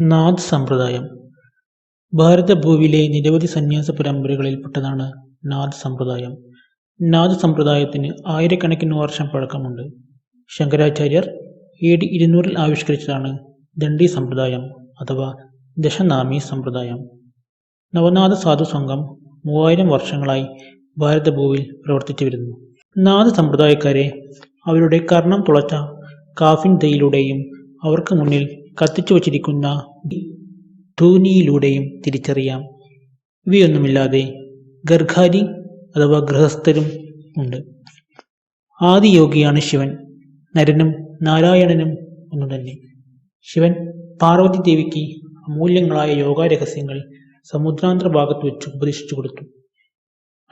നാഥ് സമ്പ്രദായം ഭാരതഭൂവിലെ നിരവധി സന്യാസ പരമ്പരകളിൽപ്പെട്ടതാണ് നാഥ് സമ്പ്രദായം. നാഥ് സമ്പ്രദായത്തിന് ആയിരക്കണക്കിന് വർഷം പഴക്കമുണ്ട്. ശങ്കരാചാര്യർ എ. ഡി. ഇരുന്നൂറിൽ ആവിഷ്കരിച്ചതാണ് ദണ്ഡി സമ്പ്രദായം അഥവാ ദശനാമി സമ്പ്രദായം. നവനാഥ സാധുസംഘം മൂവായിരം വർഷങ്ങളായി ഭാരതഭൂവിൽ പ്രവർത്തിച്ചു വരുന്നു നാഥ് സമ്പ്രദായക്കാരെ അവരുടെ കർണം തുളച്ച കാഫിൻ ദയിലൂടെയും അവർക്ക് മുന്നിൽ കത്തിച്ചുവച്ചിരിക്കുന്ന ധൂനിയിലൂടെയും തിരിച്ചറിയാം. ഇവയൊന്നുമില്ലാതെ ഗർഗാരി അഥവാ ഗൃഹസ്ഥരും ഉണ്ട്. ആദിയോഗിയാണ് ശിവൻ. നരനും നാരായണനും ഒന്നു തന്നെ ശിവൻ പാർവതി ദേവിക്ക് അമൂല്യങ്ങളായ യോഗാരഹസ്യങ്ങൾ ഉപദേശിച്ചു കൊടുത്തു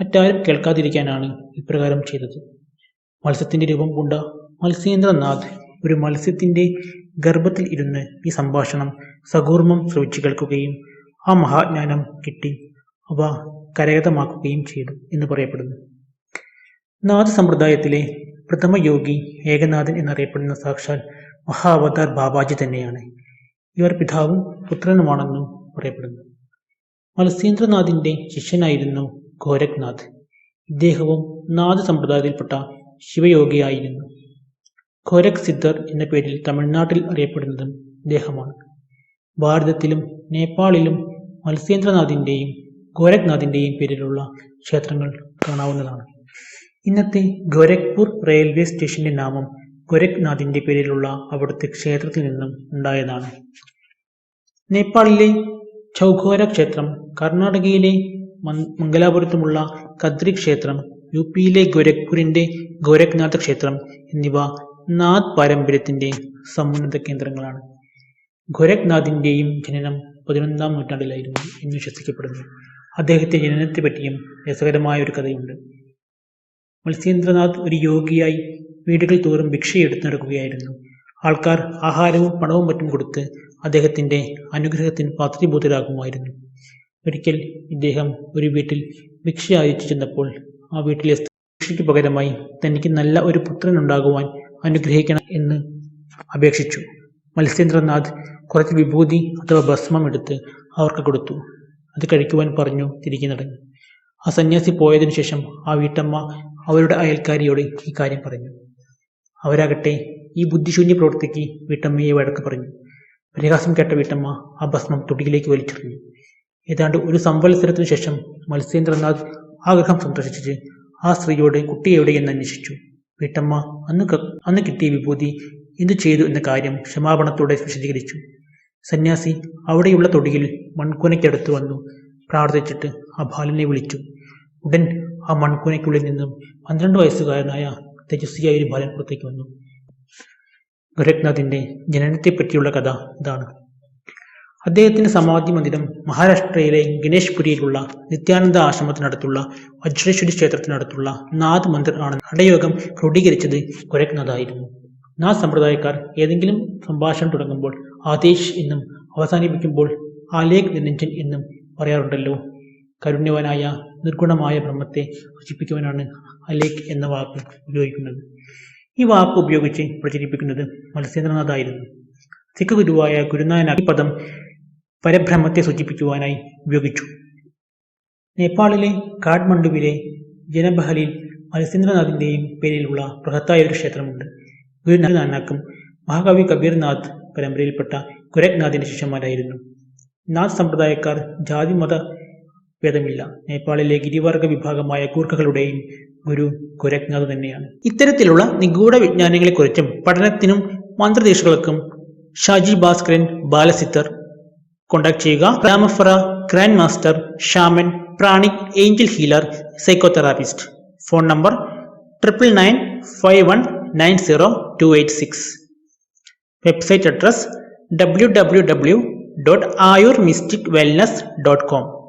മറ്റാരും കേൾക്കാതിരിക്കാനാണ് ഇപ്രകാരം ചെയ്തത്. മത്സ്യത്തിന്റെ രൂപം പൂണ്ട മത്സ്യേന്ദ്രനാഥ് ഒരു മത്സ്യത്തിന്റെ ഗർഭത്തിൽ ഇരുന്ന് ഈ സംഭാഷണം സകൂർമ്മം ശ്രവിച്ചു കേൾക്കുകയും ആ മഹാജ്ഞാനം കിട്ടി അവ കരഗതമാക്കുകയും ചെയ്തു എന്ന് പറയപ്പെടുന്നു. നാഥ സമ്പ്രദായത്തിലെ പ്രഥമ യോഗി ഏകനാഥൻ എന്നറിയപ്പെടുന്ന സാക്ഷാൽ മഹാവതാർ ബാബാജി തന്നെയാണ്. ഇവർ പിതാവും പുത്രനുമാണെന്നും പറയപ്പെടുന്നു. മത്സ്യേന്ദ്രനാഥിന്റെ ശിഷ്യനായിരുന്നു ഗോരഖ്നാഥ്. ഇദ്ദേഹവും നാഥ സമ്പ്രദായത്തിൽപ്പെട്ട ശിവയോഗിയായിരുന്നു. ഗോരഖ് സിദ്ധർ എന്ന പേരിൽ തമിഴ്നാട്ടിൽ അറിയപ്പെടുന്നതും ഇദ്ദേഹമാണ്. ഭാരതത്തിലും നേപ്പാളിലും മത്സ്യേന്ദ്രനാഥിന്റെയും ഗോരഖ്നാഥിന്റെയും പേരിലുള്ള ക്ഷേത്രങ്ങൾ കാണാവുന്നതാണ്. ഇന്നത്തെ ഗോരഖ്പൂർ റെയിൽവേ സ്റ്റേഷന്റെ നാമം ഗോരഖ്നാഥിന്റെ പേരിലുള്ള അവിടുത്തെ ക്ഷേത്രത്തിൽ നിന്നും ഉണ്ടായതാണ്. നേപ്പാളിലെ ചൗഖോര ക്ഷേത്രം, കർണാടകയിലെ മംഗലാപുരത്തുമുള്ള കദ്രി ക്ഷേത്രം, യു പിയിലെ ഗോരഖ്പൂരിന്റെ ഗോരഖ്നാഥ ക്ഷേത്രം എന്നിവ നാഥ് പാരമ്പര്യത്തിന്റെ സമുന്നത കേന്ദ്രങ്ങളാണ്. ഗോരഖ്നാഥിന്റെയും ജനനം പതിനൊന്നാം നൂറ്റാണ്ടിലായിരുന്നു എന്ന് വിശ്വസിക്കപ്പെടുന്നു. അദ്ദേഹത്തിന്റെ ജനനത്തെപ്പറ്റിയും രസകരമായ ഒരു കഥയുണ്ട്. മത്സ്യേന്ദ്രനാഥ് ഒരു യോഗിയായി വീടുകൾ തോറും ഭിക്ഷയെടുത്ത് നടക്കുകയായിരുന്നു. ആൾക്കാർ ആഹാരവും പണവും മറ്റും കൊടുത്ത് അദ്ദേഹത്തിന്റെ അനുഗ്രഹത്തിന് പാത്രീഭൂതരാകുമായിരുന്നു. ഒരിക്കൽ ഇദ്ദേഹം ഒരു വീട്ടിൽ ഭിക്ഷ അയച്ചു ചെന്നപ്പോൾ ആ വീട്ടിലെ ഭിക്ഷയ്ക്ക് പകരമായി തനിക്ക് നല്ല ഒരു പുത്രനുണ്ടാകുവാൻ അനുഗ്രഹിക്കണം എന്ന് അപേക്ഷിച്ചു. മത്സ്യേന്ദ്രനാഥ് കുറച്ച് വിഭൂതി അഥവാ ഭസ്മം എടുത്ത് അവർക്ക് കൊടുത്തു. അത് കഴിക്കുവാൻ പറഞ്ഞു തിരികെ നടന്നു. ആ സന്യാസി പോയതിനു ശേഷം ആ വീട്ടമ്മ അവരുടെ അയൽക്കാരിയോട് ഈ കാര്യം പറഞ്ഞു. അവരാകട്ടെ ഈ ബുദ്ധിശൂന്യ പ്രവൃത്തിക്ക് വീട്ടമ്മയെ വഴക്ക് പറഞ്ഞു. പരിഹാസം കേട്ട വീട്ടമ്മ ആ ഭസ്മം തുടിയിലേക്ക് വലിച്ചെറിഞ്ഞു. ഏതാണ്ട് ഒരു സംവത്സരത്തിനു ശേഷം മത്സ്യേന്ദ്രനാഥ് ആ ഗൃഹം സന്ദർശിച്ച് ആ സ്ത്രീയോട് കുട്ടി എവിടെ എന്ന് അന്വേഷിച്ചു. വീട്ടമ്മ അന്ന് അന്ന് കിട്ടിയ വിഭൂതി എന്തു ചെയ്തു എന്ന കാര്യം ക്ഷമാപണത്തോടെ വിശദീകരിച്ചു. സന്യാസി അവിടെയുള്ള തൊടിയിൽ മൺകുനയ്ക്കടുത്ത് വന്നു പ്രാർത്ഥിച്ചിട്ട് ആ ബാലനെ വിളിച്ചു. ഉടൻ ആ മൺകുനയ്ക്കുള്ളിൽ നിന്നും പന്ത്രണ്ട് വയസ്സുകാരനായ തേജസ്വിയായ ഒരു ബാലൻ പുറത്തേക്ക് വന്നു. ഗോരഖ്നാഥിന്റെ ജനനത്തെപ്പറ്റിയുള്ള കഥ ഇതാണ്. അദ്ദേഹത്തിന്റെ സമാധി മന്ദിരം മഹാരാഷ്ട്രയിലെ ഗണേശ്പുരിയിലുള്ള നിത്യാനന്ദ ആശ്രമത്തിനടുത്തുള്ള വജ്രേശ്വരി ക്ഷേത്രത്തിനടുത്തുള്ള നാഥ് മന്ദിർ ആണെന്ന് നടയോഗം ക്രോഡീകരിച്ചത് ഗോരഖ്നാഥായിരുന്നു. നാഥ് സമ്പ്രദായക്കാർ ഏതെങ്കിലും സംഭാഷണം തുടങ്ങുമ്പോൾ ആദേശ് എന്നും അവസാനിപ്പിക്കുമ്പോൾ ആലേഖ് നിരഞ്ജൻ എന്നും പറയാറുണ്ടല്ലോ. കരുണ്യവാനായ നിർഗുണമായ ബ്രഹ്മത്തെ സൂചിപ്പിക്കുവാനാണ് അലേഖ് എന്ന വാക്ക് ഉപയോഗിക്കുന്നത്. ഈ വാക്ക് ഉപയോഗിച്ച് പ്രചരിപ്പിക്കുന്നത് മത്സ്യേന്ദ്രനാഥായിരുന്നു. സിഖ് ഗുരുവായ ഗുരുനായന ഈ പദം പരബ്രഹ്മത്തെ സൂചിപ്പിക്കുവാനായി ഉപയോഗിച്ചു. നേപ്പാളിലെ കാഠ്മണ്ഡുവിലെ ജനബഹലിൽ മത്സ്യേന്ദ്രനാഥിന്റെയും പേരിലുള്ള ബൃഹത്തായ ഒരു ക്ഷേത്രമുണ്ട്. ഗുരുനാനാക്കും മഹാകവി കബീർനാഥ് പരമ്പരയിൽപ്പെട്ട കുരക്നാഥിന്റെ ശിഷ്യന്മാരായിരുന്നു. നാഥ് സമ്പ്രദായക്കാർ ജാതി മത ഭേദമില്ല. നേപ്പാളിലെ ഗിരിവർഗ വിഭാഗമായ ഗൂർഖകളുടെയും ഗുരു ഗോരഖ്നാഥ് തന്നെയാണ്. ഇത്തരത്തിലുള്ള നിഗൂഢ വിജ്ഞാനങ്ങളെക്കുറിച്ചും പഠനത്തിനും മന്ത്രദീക്ഷകൾക്കും ഷാജി ഭാസ്കരൻ ബാലസിത്തർ കോണ്ടാക്ട് ചെയ്യുക. രാമഫറ grand master shaman pranic angel healer psychotherapist. Phone number triple nine five one 90286 website address www.ayurmysticwellness.com